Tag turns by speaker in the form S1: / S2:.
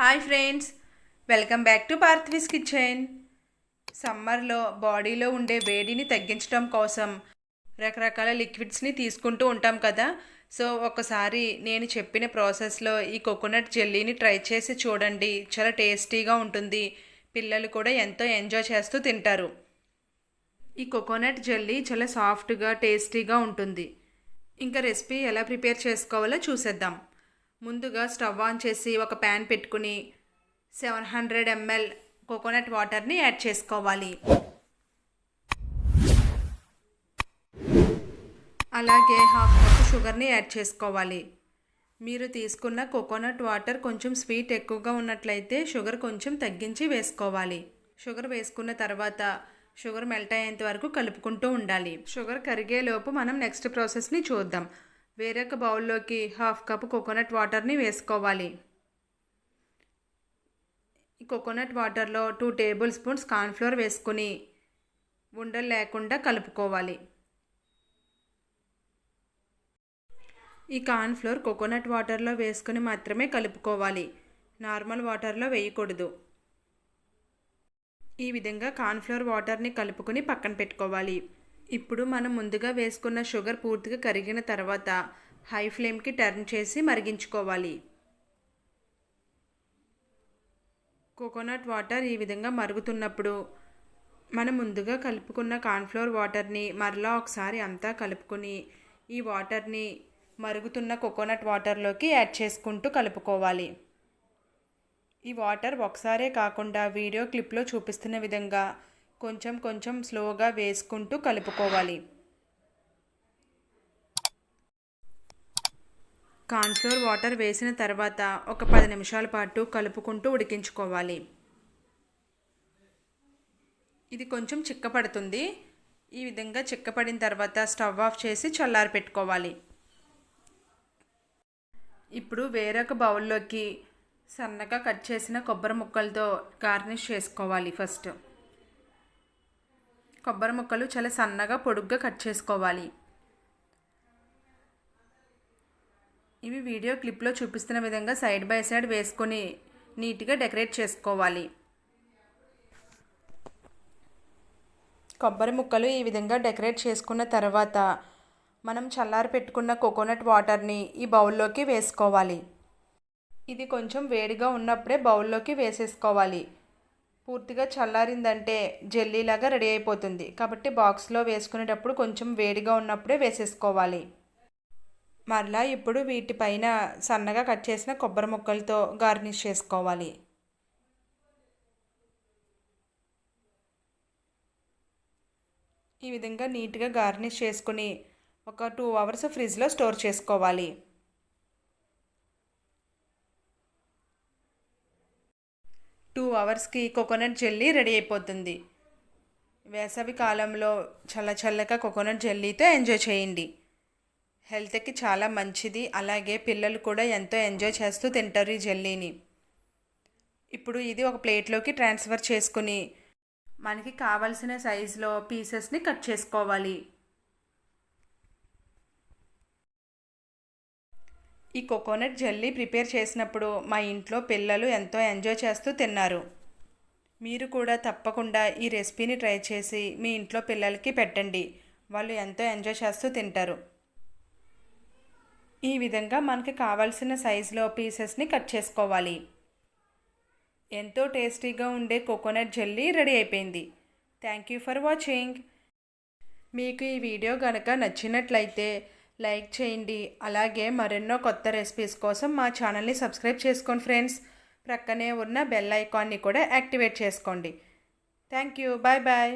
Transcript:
S1: Hi friends welcome back to Parthivi's kitchen. సమ్మర్లో బాడీలో ఉండే వేడిని తగ్గించడం కోసం రకరకాల లిక్విడ్స్ని తీసుకుంటూ ఉంటాం కదా. సో ఒకసారి నేను చెప్పిన ప్రాసెస్లో ఈ కోకోనట్ జెల్లీని ట్రై చేసి చూడండి. చాలా టేస్టీగా ఉంటుంది. పిల్లలు కూడా ఎంతో ఎంజాయ్ చేస్తూ తింటారు. ఈ కోకోనట్ జెల్లీ చాలా సాఫ్ట్గా టేస్టీగా ఉంటుంది. ఇంకా రెసిపీ ఎలా ప్రిపేర్ చేసుకోవాలో చూసేద్దాం. ముందుగా స్టవ్ ఆన్ చేసి ఒక ప్యాన్ పెట్టుకుని సెవెన్ హండ్రెడ్ ఎంఎల్ కోకోనట్ వాటర్ని యాడ్ చేసుకోవాలి. అలాగే హాఫ్ కప్ షుగర్ని యాడ్ చేసుకోవాలి. మీరు తీసుకున్న కోకోనట్ వాటర్ కొంచెం స్వీట్ ఎక్కువగా ఉన్నట్లయితే షుగర్ కొంచెం తగ్గించి వేసుకోవాలి. షుగర్ వేసుకున్న తర్వాత షుగర్ మెల్ట్ అయ్యేంత వరకు కలుపుకుంటూ ఉండాలి. షుగర్ కరిగేలోపు మనం నెక్స్ట్ ప్రాసెస్ని చూద్దాం. వేరొక బౌల్లోకి హాఫ్ కప్ కోకోనట్ వాటర్ని వేసుకోవాలి. ఈ కోకోనట్ వాటర్లో టూ టేబుల్ స్పూన్స్ కార్న్ఫ్లోర్ వేసుకుని ఉండలు లేకుండా కలుపుకోవాలి. ఈ కార్న్ఫ్లోర్ కోకోనట్ వాటర్లో వేసుకుని మాత్రమే కలుపుకోవాలి. నార్మల్ వాటర్లో వేయకూడదు. ఈ విధంగా కార్న్ఫ్లోర్ వాటర్ని కలుపుకొని పక్కన పెట్టుకోవాలి. ఇప్పుడు మనం ముందుగా వేసుకున్న షుగర్ పూర్తిగా కరిగిన తర్వాత హై ఫ్లేమ్కి టర్న్ చేసి మరిగించుకోవాలి. కోకోనట్ వాటర్ ఈ విధంగా మరుగుతున్నప్పుడు మనం ముందుగా కలుపుకున్న కార్న్ఫ్లోర్ వాటర్ని మరలా ఒకసారి అంతా కలుపుకొని ఈ వాటర్ని మరుగుతున్న కోకోనట్ వాటర్లోకి యాడ్ చేసుకుంటూ కలుపుకోవాలి. ఈ వాటర్ ఒకసారే కాకుండా వీడియో క్లిప్లో చూపిస్తున్న విధంగా కొంచెం కొంచెం స్లోగా వేసుకుంటూ కలుపుకోవాలి. కార్న్ఫ్లోర్ వాటర్ వేసిన తర్వాత ఒక పది నిమిషాల పాటు కలుపుకుంటూ ఉడికించుకోవాలి. ఇది కొంచెం చిక్కపడుతుంది. ఈ విధంగా చిక్కపడిన తర్వాత స్టవ్ ఆఫ్ చేసి చల్లారి పెట్టుకోవాలి. ఇప్పుడు వేరొక బౌల్లోకి సన్నగా కట్ చేసిన కొబ్బరి ముక్కలతో గార్నిష్ చేసుకోవాలి ఫస్ట్. కొబ్బరి ముక్కలు చాలా సన్నగా పొడుగ్గా కట్ చేసుకోవాలి. ఇవి వీడియో క్లిప్లో చూపిస్తున్న విధంగా సైడ్ బై సైడ్ వేసుకొని నీట్గా డెకరేట్ చేసుకోవాలి. కొబ్బరి ముక్కలు ఈ విధంగా డెకరేట్ చేసుకున్న తర్వాత మనం చల్లారి పెట్టుకున్న కోకోనట్ వాటర్ని ఈ బౌల్లోకి వేసుకోవాలి. ఇది కొంచెం వేడిగా ఉన్నప్పుడే బౌల్లోకి వేసేసుకోవాలి. పూర్తిగా చల్లారిందంటే జెల్లీలాగా రెడీ అయిపోతుంది. కాబట్టి బాక్స్లో వేసుకునేటప్పుడు కొంచెం వేడిగా ఉన్నప్పుడే వేసేసుకోవాలి. మరలా ఇప్పుడు వీటిపైన సన్నగా కట్ చేసిన కొబ్బరి ముక్కలతో గార్నిష్ చేసుకోవాలి. ఈ విధంగా నీట్గా గార్నిష్ చేసుకుని ఒక టూ అవర్స్ ఫ్రిడ్జ్లో స్టోర్ చేసుకోవాలి. టూ అవర్స్కి కోకోనట్ జెల్లీ రెడీ అయిపోతుంది. వేసవి కాలంలో చల్ల చల్లగా కోకోనట్ జెల్లీతో ఎంజాయ్ చేయండి. హెల్త్కి చాలా మంచిది. అలాగే పిల్లలు కూడా ఎంతో ఎంజాయ్ చేస్తూ తింటారు ఈ జెల్లీని. ఇప్పుడు ఇది ఒక ప్లేట్లోకి ట్రాన్స్ఫర్ చేసుకుని మనకి కావలసిన సైజులో పీసెస్ని కట్ చేసుకోవాలి. ఈ కోకోనట్ జెల్లీ ప్రిపేర్ చేసినప్పుడు మా ఇంట్లో పిల్లలు ఎంతో ఎంజాయ్ చేస్తూ తిన్నారు. మీరు కూడా తప్పకుండా ఈ రెసిపీని ట్రై చేసి మీ ఇంట్లో పిల్లలకి పెట్టండి. వాళ్ళు ఎంతో ఎంజాయ్ చేస్తూ తింటారు. ఈ విధంగా మనకి కావాల్సిన సైజులో పీసెస్ని కట్ చేసుకోవాలి. ఎంతో టేస్టీగా ఉండే కోకోనట్ జెల్లీ రెడీ అయిపోయింది. Thank you for watching. మీకు ఈ వీడియో కనుక నచ్చినట్లయితే లైక్ చేయండి. అలాగే మరెన్నో కొత్త రెసిపీస్ కోసం మా ఛానల్ని సబ్స్క్రైబ్ చేసుకోండి ఫ్రెండ్స్. ప్రక్కనే ఉన్న బెల్ ఐకాన్ని కూడా యాక్టివేట్ చేసుకోండి. Thank you bye bye